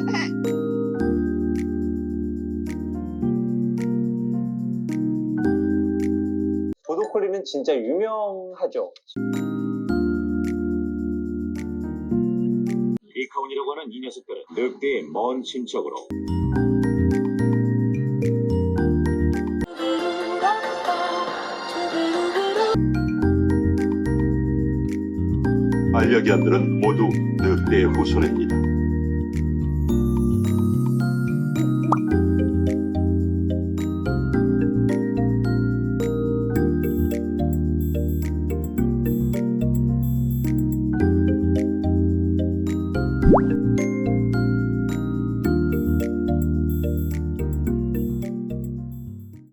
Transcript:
보도콜리는 진짜 유명하죠. 리카온이라고 하는 이 녀석들은 늑대의 먼 친척으로 반려견들은 모두 늑대의 후손입니다.